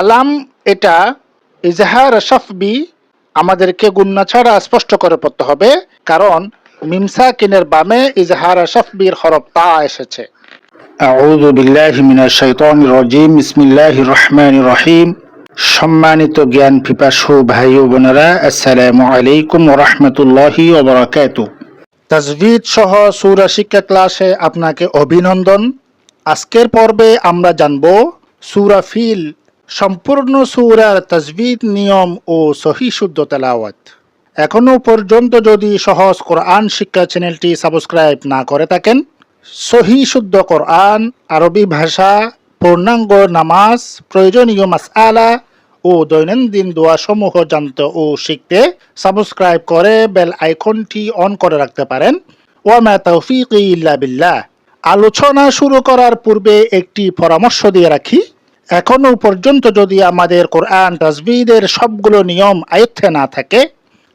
আলাম এটা ইজহার শফবি আমাদেরকে গুন্না ছাড়া স্পষ্ট করে পড়তে হবে কারণ মিমসা কিনের বামে ইজহার শফবির হরফ তা এসেছে। আউযু বিল্লাহি মিনাশ শাইতানির রাজিম বিসমিল্লাহির রহমানির রহিম। সম্মানিত জ্ঞান পিপাসু ভাই ও বোনেরা আসসালামু আলাইকুম ওয়া রাহমাতুল্লাহি ওয়া বারাকাতুহু। তাজভিদ সহ সূরা শিক্ষা ক্লাসে আপনাকে অভিনন্দন। আজকের পর্বে আমরা জানব সুরা ফিল, সম্পূর্ণ সূরার তাজভিদ নিয়ম ও সহি শুদ্ধ তেলাওয়াত। এখনও পর্যন্ত যদি সহজ কোরআন শিক্ষা চ্যানেলটি সাবস্ক্রাইব না করে থাকেন, সহি শুদ্ধ কোরআন, আরবি ভাষা, পূর্ণাঙ্গ নামাজ, প্রয়োজনীয় মাসআলা ও দৈনন্দিন দোয়াসমূহ জানতে ও শিখতে সাবস্ক্রাইব করে বেল আইকনটি অন করে রাখতে পারেন। ওয়ামা তৌফিক ইল্লা বিল্লাহ। আলোচনা শুরু করার পূর্বে একটি পরামর্শ দিয়ে রাখি। এখনও পর্যন্ত যদি আমাদের কোরআন তাজবিদের সবগুলো নিয়ম আয়ত্তে না থাকে,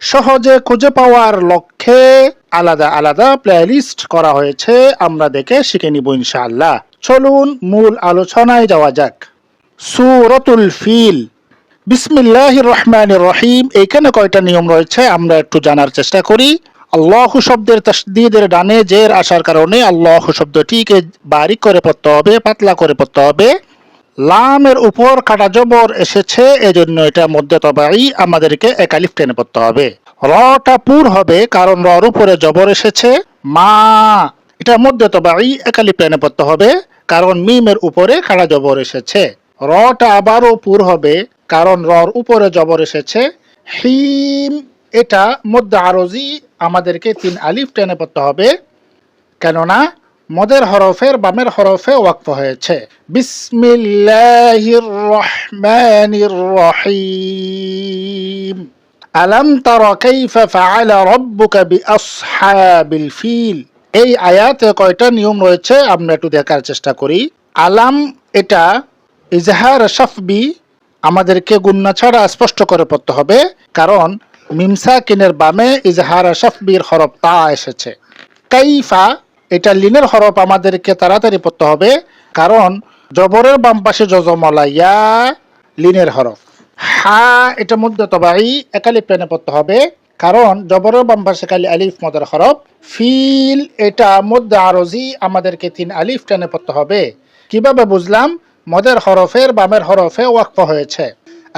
সহজে খুঁজে পাওয়ার লক্ষ্যে আলাদা আলাদা প্লেলিস্ট করা হয়েছে, আমরা দেখে শিখে নিব ইনশাআল্লাহ। চলুন মূল আলোচনায় যাওয়া যাক। সুরতুল ফিল। বিসমিল্লাহ রহমান রহিম এইখানে কয়টা নিয়ম রয়েছে আমরা একটু জানার চেষ্টা করি। আল্লাহ শব্দের তসদিদের ডানে জের আসার কারণে আল্লাহ শব্দটিকে বারিক করে পড়তে হবে, পাতলা করে পড়তে হবে। লামের উপর কাটা জবর এসেছে, এজন্য এটা মধ্যে তবাই আমাদেরকে একালিফ টেনে পড়তে হবে। রটা পুর হবে, কারণ রর উপরে জবর এসেছে। মা, এটা মধ্যে তবাই একালিফ টেনে পড়তে হবে, কারণ মিমের উপরে কাটা জবর এসেছে। রটা আবারও পুর হবে কারণ রর উপরে জবর এসেছে। হিম, এটা মধ্যে আরজি, আমাদেরকে তিন আলিফ টেনে পড়তে হবে। কেননা, মদের হরফের বামের হরফে ওয়াকফ হয়েছে। ফিল। এই আয়াতে কয়টা নিয়ম রয়েছে? আমরা একটু দেখার চেষ্টা করি। আলাম, এটা ইজহার শফবি আমাদেরকে গুন্না ছাড়া স্পষ্ট করে পড়তে হবে, কারণ মিমসা কিনের বামে ইজহার শফবির হরফ তা এসেছে। কাইফা, এটা লিনের হরফ আমাদেরকে তাড়াতাড়ি পড়তে হবে, কারণ জবরের বাম পাশে জজমলা ইয়া লিনের হরফ। হা, এটা মধ্যে তবাই একালি পেনে পড়তে হবে, কারণ জবরের বাম পাশে খালি আলিফ মদের হরফ। ফিল, এটা মধ্যে আরজি আমাদেরকে তিন আলিফ টেনে পড়তে হবে। কীভাবে বুঝলাম? মদের হরফের বামের হরফে ওয়াকফ হয়েছে।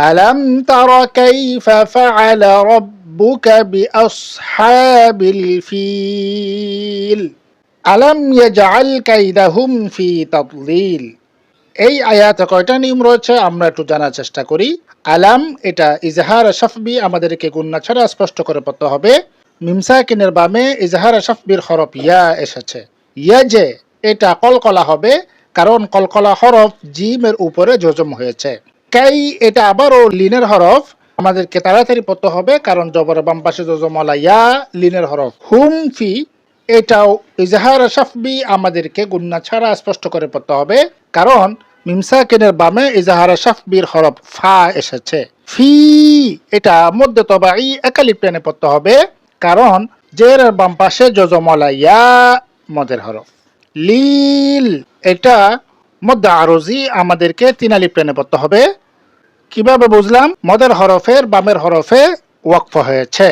আলাম তারা কাইফা ফাআলা রাব্বুকা বিআসহাবিল ফিল। আলাম ইয়াজআল কাইদাহুম ফি তাদলিল। এই আয়াতে কয়টা নিয়ম রয়েছে আমরা একটু জানার চেষ্টা করি। আলাম এটা ইজহার শফবি আমাদেরকে গুন্না ছাড়া স্পষ্ট করে পড়তে হবে। মিমসাকিনের বামে ইজহার শফবির হরফ ইয়া এসেছে। ইয়া যে এটা কলকলা হবে কারণ কলকলা হরফ জিমের উপরে জজম হয়েছে। কাই, এটা আবারও লিনের হরফ। আমাদেরকে তাড়াতাড়ি পড়তে হবে, কারণ জবর বাম পাশে জজমলা ইয়া লিনের হরফ। হুম, ফি, এটাও ইজহার শফবি আমাদেরকে গুন্না ছাড়া স্পষ্ট করে পড়তে হবে, কারণ মিমসাকিনের বামে ইজহার শফবির হরফ ফা এসেছে। ফি, এটা মধ্যে তবাই একালি প্লেনে পড়তে হবে, কারণ জের বাম পাশে জজমলা ইয়া মদের হরফ। লিল। এটা মধ্যে আরজি আমাদেরকে তিনালি প্লেনে পড়তে হবে। কীভাবে বুঝলাম? মদের হরফের বামের হরফে ওয়াকফ হয়েছে।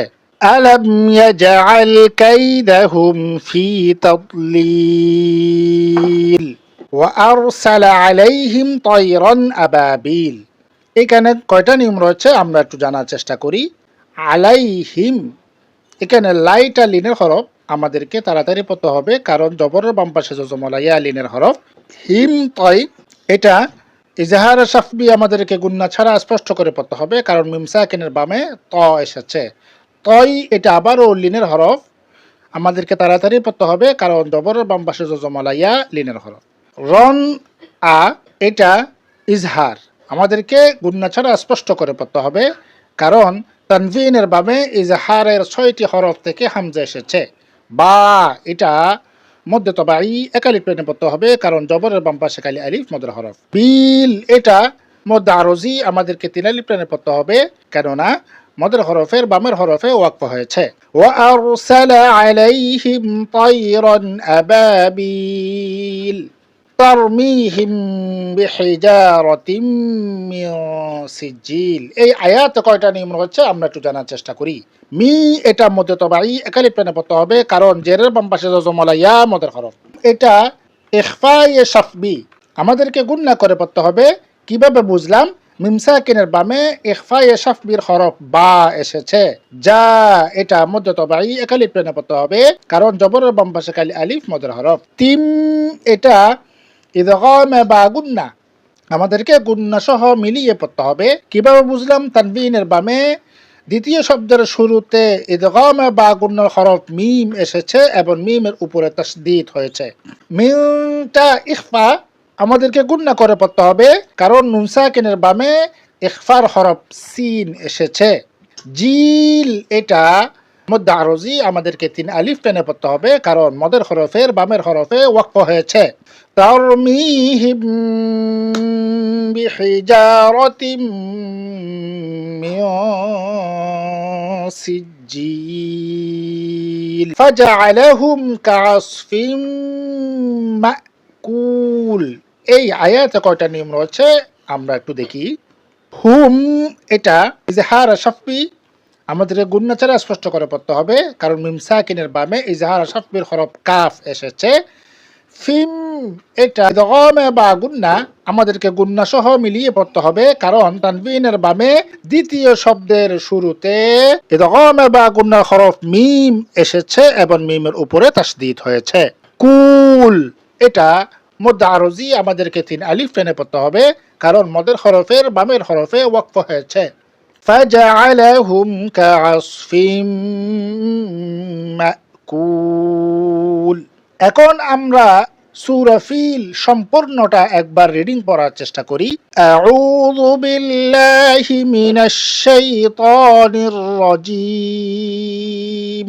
এখানে কয়টা নিয়ম রয়েছে আমরা একটু জানার চেষ্টা করি। আলাইহিম, এখানে লাইটা লিনের হরফ। আমাদেরকে তাড়াতাড়ি পড়তে হবে, কারণ জবরের বাম পাশে জজমলা ইয়া লিনের হরফ, হিম তয় এটা ইজাহার শাফবি আমাদেরকে গুন্না ছাড়া স্পষ্ট করে পড়তে হবে, কারণ মিমসাকিনের বামে ত এসেছে। তয় এটা আবারও লিনের হরফ, আমাদেরকে তাড়াতাড়ি পড়তে হবে, কারণ জবরের বাম পাশে জজমলা ইয়া লিনের হরফ। রন, আ, এটা ইজহার, আমাদেরকে গুন্না ছাড়া স্পষ্ট করে পড়তে হবে, কারণ তানভিনের বামে ইজহারের ছয়টি হরফ থেকে হামজা এসেছে। বা এটা মধ্যে তবাই একালি প্লেনে পড়তে হবে কারণ জবরের বাম পাশে খালি আলিফ মদের হরফ বিল এটা মধ্যে আরজি আমাদেরকে তিন আলিফ প্লেনে পড়তে হবে কেননা মদের হরফের বামের হরফে ওয়াকফ হয়েছে وأرسل عليهم طيرا أبابيل তরমিহিম বিহিজারতিম সিজিল এই আয়াতে কয়টা নিয়ম হচ্ছে? আমরা একটু জানার চেষ্টা করি। মি, এটা মধ্যে তবাই একালি প্রাণে পড়তে হবে, কারণ জেরের বাম্পাসে পাশে জজমলাইয়া মদের হরফ এটা এখফাই এ সাফবি আমাদেরকে গুণনা করে পড়তে হবে। কীভাবে বুঝলাম? মিমসা কেনের বামে ইখফা এশাফবির হরফ বা এসেছে। যা, এটা মধ্য তবাই একালিপ প্রেণে পড়তে হবে, কারণ জবরের বাম্পাসে খালি আলিফ, মদের হরফ তিম এটা বা গুন্না। আমাদেরকে গুন্না সহ মিলিয়ে পড়তে হবে। কীভাবে বুঝলাম? তানবিনের বামে দ্বিতীয় শব্দের শুরুতে ইদগামে বা গুন্নার হরফ মিম এসেছে এবং মিমের উপরে তসদিদ হয়েছে। মিমটা ইখফা আমাদেরকে গুন্না করে পড়তে হবে, কারণ নুনসাকিনের বামে ইখফার হরফ সিন এসেছে। জিল এটা মধ্যে আরজি আমাদেরকে তিন আলিফ টেনে পড়তে হবে কারণ মদের হরফের বামের হরফে ওয়াকফ হয়েছে ترميهم بحجارة من سجيل فجعلهم كعصف مأكول এই আয়াতে কয়টা নিয়ম রয়েছে আমরা একটু দেখি হুম এটা ইজহার শাফি আমাদের গুন্না ছাড়া স্পষ্ট করে পড়তে হবে, কারণ মিমসাকিনের বামে ইজাহার শাফির হরফ কাফ এসেছে। ফিম, এটা দগমে বা গুন্না, আমাদেরকে গুন্না সহ মিলিয়ে পড়তে হবে, কারণ তানবিনের বামে দ্বিতীয় শব্দের শুরুতে দগমে বা গুন্নার হরফ মিম এসেছে এবং মিমের উপরে তাসদিদ হয়েছে। কুল, এটা মধ্য আরজি আমাদেরকে তিন আলিফ টেনে পড়তে হবে, কারণ মদের হরফের বামের হরফে ওয়াকফ হয়েছে। فجعلهم كعصف মাকুল এখন আমরা সূরা ফিল সম্পূর্ণটা একবার রিডিং পড়ার চেষ্টা করি আউযু বিল্লাহি মিনাশ শাইতানির রাজীম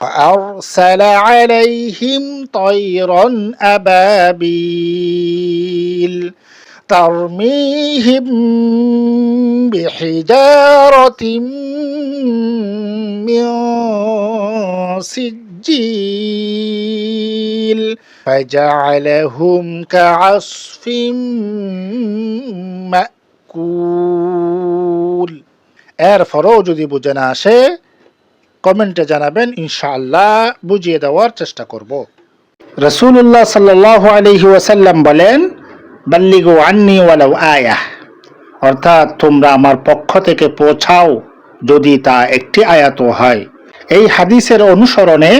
وأرسل عليهم طيرا أبابيل ترميهم بحجارة من سجيل فجعلهم كعصف মাকুল এরপরও যদি বুঝে না আসে কমেন্টে জানাবেন, ইনশাআল্লাহ বুঝিয়ে দেওয়ার চেষ্টা করব। রসুল্লাহ সাল্লাহ আলহি ওয়াসাল্লাম বলেন, বাল্লিগু আন্নি ওয়ালাউ আয়াহ অর্থাৎ তোমরা আমার পক্ষ থেকে পৌঁছাও যদি তা একটি আয়াত হয়। এই হাদিসের অনুসরণে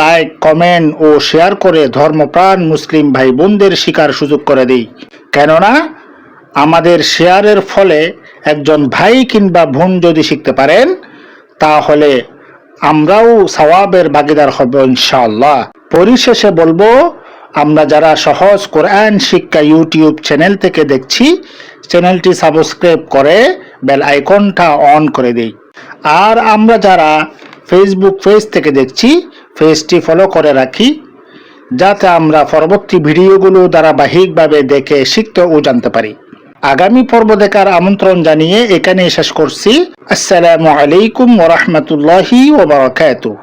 লাইক, কমেন্ট ও শেয়ার করে ধর্মপ্রাণ মুসলিম ভাই বোনদের শিকার সুযোগ করে দিই। কেননা, আমাদের শেয়ারের ফলে একজন ভাই কিংবা বোন যদি শিখতে পারেন, তাহলে আমরাও সওয়াবের ভাগিদার হব ইনশাআল্লাহ। পরিশেষে বলব, আমরা যারা সহজ কোরআন শিক্ষা ইউটিউব চ্যানেল থেকে দেখছি, চ্যানেলটি সাবস্ক্রাইব করে বেল আইকনটা অন করে দিই। আর আমরা যারা ফেসবুক পেজ থেকে দেখছি, পেজটি ফলো করে রাখি, যাতে আমরা পরবর্তী ভিডিওগুলো ধারাবাহিকভাবে দেখে শিখতে ও জানতে পারি। আগামী পর্ব দেখার আমন্ত্রণ জানিয়ে এখানে শেষ করছি। আসসালামু আলাইকুম ওরহমতুল্লাহি ওবরাকাতুহ